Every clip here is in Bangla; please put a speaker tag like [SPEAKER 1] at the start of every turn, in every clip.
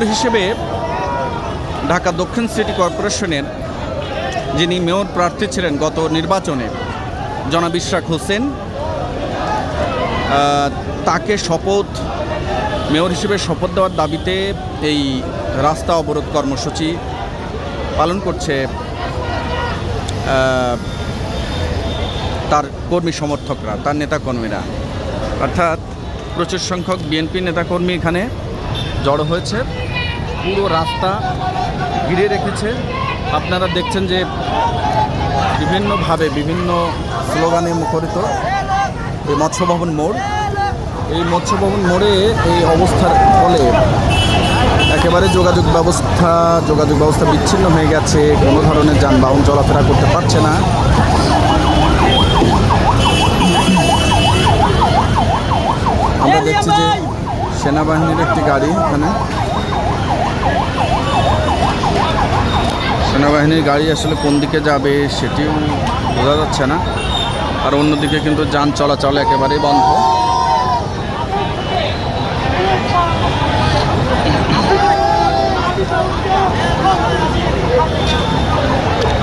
[SPEAKER 1] মেয়র হিসেবে ঢাকা দক্ষিণ সিটি কর্পোরেশনের যিনি মেয়র প্রার্থী ছিলেন গত নির্বাচনে, জনাব ইশরাক হোসেন তাকে শপথ, মেয়র হিসেবে শপথ দেওয়ার দাবিতে এই রাস্তা অবরোধ কর্মসূচি পালন করছে তার কর্মী সমর্থকরা, তার নেতাকর্মীরা। অর্থাৎ প্রচুর সংখ্যক বিএনপি নেতাকর্মী এখানে জড়ো হয়েছে। পুরো রাস্তা ঘিরে রেখেছে। আপনারা দেখছেন যে বিভিন্নভাবে, বিভিন্ন স্লোগানে মুখরিত এই মৎস্য ভবন মোড়। এই মৎস্য ভবন মোড়ে এই অবস্থার ফলে একেবারে যোগাযোগ ব্যবস্থা যোগাযোগ ব্যবস্থা বিচ্ছিন্ন হয়ে গেছে। কোনো ধরনের যানবাহন চলাফেরা করতে পারছে না। আমরা দেখছি যে সেনাবাহিনীর একটি গাড়ি এখানে সেনাবাহিনীর গাড়ি আসলে কোন দিকে যাবে সেটিও বোঝা যাচ্ছে না। আর অন্যদিকে কিন্তু যান চলাচল একেবারেই বন্ধ।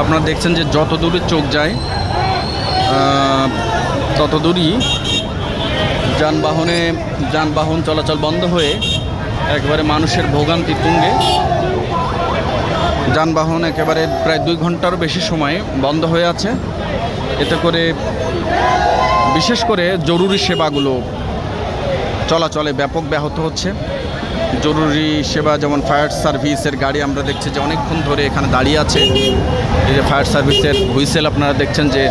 [SPEAKER 1] আপনারা দেখছেন যে যত দূরে চোখ যায় তত দূরই যানবাহনে যানবাহন চলাচল বন্ধ হয়ে একবারে মানুষের ভোগান্তি তুঙ্গে। যানবাহন একেবারে প্রায় দুই ঘন্টারও বেশি সময় বন্ধ হয়ে আছে। এতে করে বিশেষ করে জরুরি সেবাগুলো চলাচলে ব্যাপক ব্যাহত হচ্ছে। জরুরি সেবা যেমন ফায়ার সার্ভিসের গাড়ি আমরা দেখছি যে অনেকক্ষণ ধরে এখানে দাঁড়িয়ে আছে। এই যে ফায়ার সার্ভিসের হুইসেল আপনারা দেখছেন যে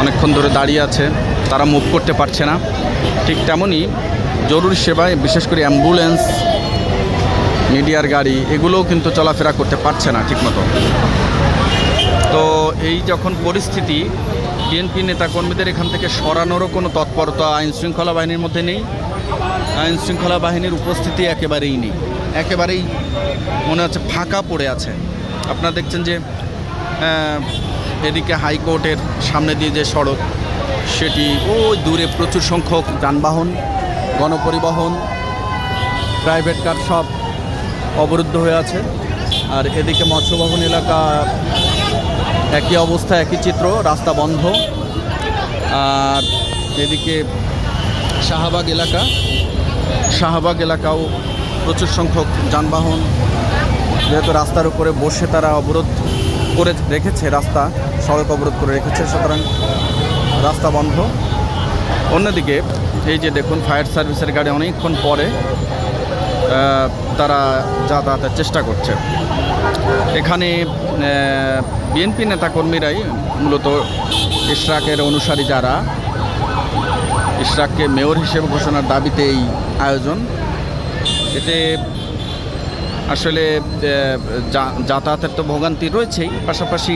[SPEAKER 1] অনেকক্ষণ ধরে দাঁড়িয়ে আছে, তারা মুভ করতে পারছে না। ঠিক তেমনই জরুরি সেবায় বিশেষ করে অ্যাম্বুলেন্স মিডিয়ার গাড়ি, এগুলোও কিন্তু চলাফেরা করতে পারছে না ঠিকমতো। তো এই যখন পরিস্থিতি বিএনপি নেতাকর্মীদের এখান থেকে সরানোরও কোনো তৎপরতা আইন শৃঙ্খলা বাহিনীর মধ্যে নেই। আইন শৃঙ্খলা বাহিনীর উপস্থিতি একেবারেই নেই। একেবারেই মনে হচ্ছে ফাঁকা পড়ে আছে। আপনারা দেখছেন যে এদিকে হাইকোর্টের সামনে দিয়ে যে সড়ক, সেটি ওই দূরে প্রচুর সংখ্যক যানবাহন, গণপরিবহন, প্রাইভেট কার সব অবরুদ্ধ হয়ে আছে। আর এদিকে মৎস্যভবন এলাকা একই অবস্থা, একই চিত্র, রাস্তা বন্ধ। আর এদিকে শাহবাগ এলাকা, শাহবাগ এলাকাও প্রচুর সংখ্যক যানবাহন, যেহেতু রাস্তার উপরে বসে তারা অবরোধ করে রেখেছে, রাস্তা, সড়ক অবরোধ করে রেখেছে, সুতরাং রাস্তা বন্ধ। অন্যদিকে এই যে দেখুন, ফায়ার সার্ভিসের গাড়ি অনেকক্ষণ পরে তারা যাতায়াতের চেষ্টা করছে। এখানে বিএনপি নেতাকর্মীরাই মূলত ইশরাকের অনুসারী যারা, ইশরাককে মেয়র হিসেবে ঘোষণার দাবিতে এই আয়োজন। এতে আসলে যাতায়াতের তো ভোগান্তি রয়েছেই পাশাপাশি।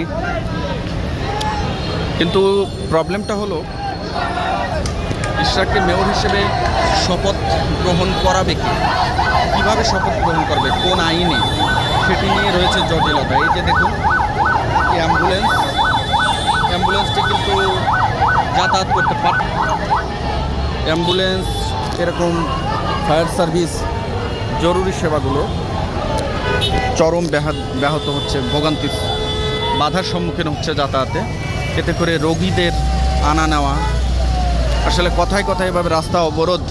[SPEAKER 1] কিন্তু প্রবলেমটা হলো ইশরাককে মেয়র হিসেবে শপথ গ্রহণ করাবে কি? কীভাবে শপথ গ্রহণ করবে? কোন আইনে? সেটি নিয়ে রয়েছে জটিলতা। এই যে দেখুন অ্যাম্বুলেন্স। অ্যাম্বুলেন্সটি কিন্তু যাতায়াত করতে পার অ্যাম্বুলেন্স, এরকম ফায়ার সার্ভিস, জরুরি সেবাগুলো চরম ব্যাহত হচ্ছে, ভোগান্তির বাধার সম্মুখীন হচ্ছে যাতায়াতে। এতে করে রোগীদের আনা নেওয়া আসলে কথায় কথায় এভাবে রাস্তা অবরোধ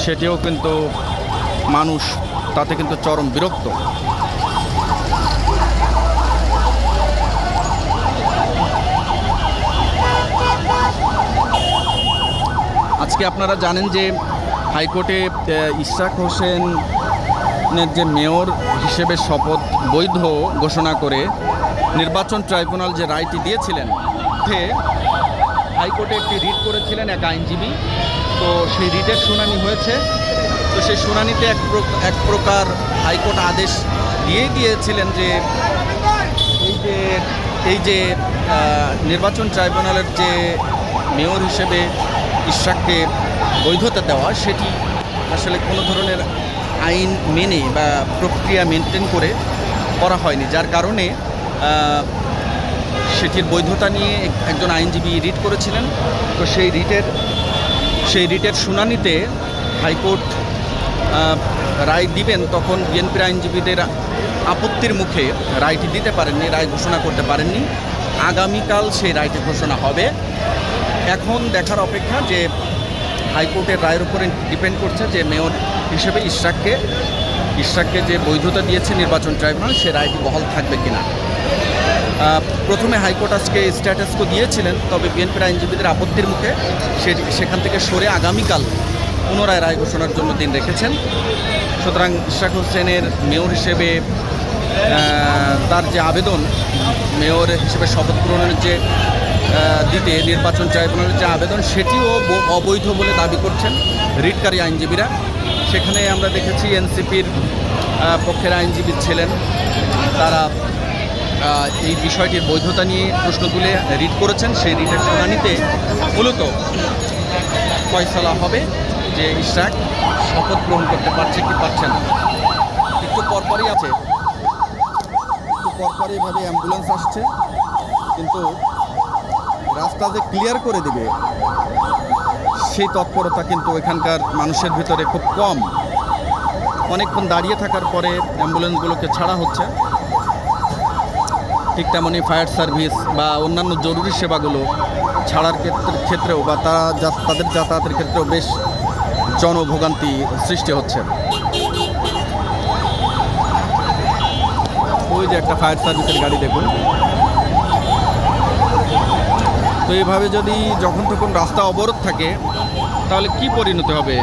[SPEAKER 1] সেটিও কিন্তু মানুষ তাতে কিন্তু চরম বিরক্ত। আজকে আপনারা জানেন যে হাইকোর্টে আহ, ইশরাক হোসেনের যে মেয়র হিসেবে শপথ বৈধ ঘোষণা করে নির্বাচন ট্রাইব্যুনাল যে রায়টি দিয়েছিলেন হাইকোর্টে একটি রিট করেছিলেন এক আইনজীবী। তো সেই রিটের শুনানি হয়েছে। তো সেই শুনানিতে এক এক প্রকার হাইকোর্ট আদেশ দিয়ে দিয়েছিলেন যে এই যে এই যে নির্বাচন ট্রাইব্যুনালের যে মেয়র হিসেবে ইশরাককে বৈধতা দেওয়া, সেটি আসলে কোনো ধরনের আইন মেনে বা প্রক্রিয়া মেনটেন করে করা হয়নি। যার কারণে সেটির বৈধতা নিয়ে একজন আইনজীবী রিট করেছিলেন। তো সেই রিটের সেই রিটের শুনানিতে হাইকোর্ট রায় দিবেন তখন বিএনপির আইনজীবীদের আপত্তির মুখে রায়টি দিতে পারেননি, রায় ঘোষণা করতে পারেননি। আগামীকাল সেই রায়টি ঘোষণা হবে। এখন দেখার অপেক্ষা যে হাইকোর্টের রায়ের উপরে ডিপেন্ড করছে যে মেয়র হিসেবে ইশরাককে ইশরাককে যে বৈধতা দিয়েছে নির্বাচন ট্রাইব্যুনাল, সে রায়টি বহাল থাকবে কিনা। প্রথমে হাইকোর্ট আজকে স্ট্যাটাসকো দিয়েছিলেন, তবে বিএনপির আইনজীবীদের আপত্তির মুখে সেখান থেকে সরে আগামীকাল পুনরায় রায় ঘোষণার জন্য দিন রেখেছেন। সুতরাং ইশরাক হোসেনের মেয়র হিসেবে তার যে আবেদন, মেয়র হিসেবে শপথ গ্রহণের যে দিতে নির্বাচন ট্রাইব্যুনালের যে আবেদন, সেটিও অবৈধ বলে দাবি করছেন রিটকারী আইনজীবীরা। সেখানে আমরা দেখেছি এনসিপির পক্ষের আইনজীবী ছিলেন। তারা এই বিষয়টির বৈধতা নিয়ে প্রশ্ন তুলে রিট করেছেন, সেই রিটের শুনানিতে মূলত ফয়সলা হবে যে ইশরাক শপথ গ্রহণ করতে পারছে কি পারছে না। একটু পরপরই আছে। একটু পরপরই এভাবে অ্যাম্বুলেন্স আসছে, কিন্তু রাস্তা যে ক্লিয়ার করে দিবে, সেই তৎপরতা কিন্তু এখানকার মানুষের ভিতরে খুব কম। অনেকক্ষণ দাঁড়িয়ে থাকার পরে অ্যাম্বুলেন্সগুলোকে ছাড়া হচ্ছে। ঠিক তেমনই ফায়ার সার্ভিস বা অন্যান্য জরুরি সেবাগুলো ছাড়ার ক্ষেত্রে ক্ষেত্রেও বা তারা তাদের যাতায়াতের ক্ষেত্রেও বেশ জনভোগান্তি সৃষ্টি হচ্ছে। ওই যে একটা ফায়ার সার্ভিসের গাড়ি দেখুন। তো এইভাবে যদি যখন তখন রাস্তা অবরোধ থাকে, তাহলে কি পরিণতি হবে?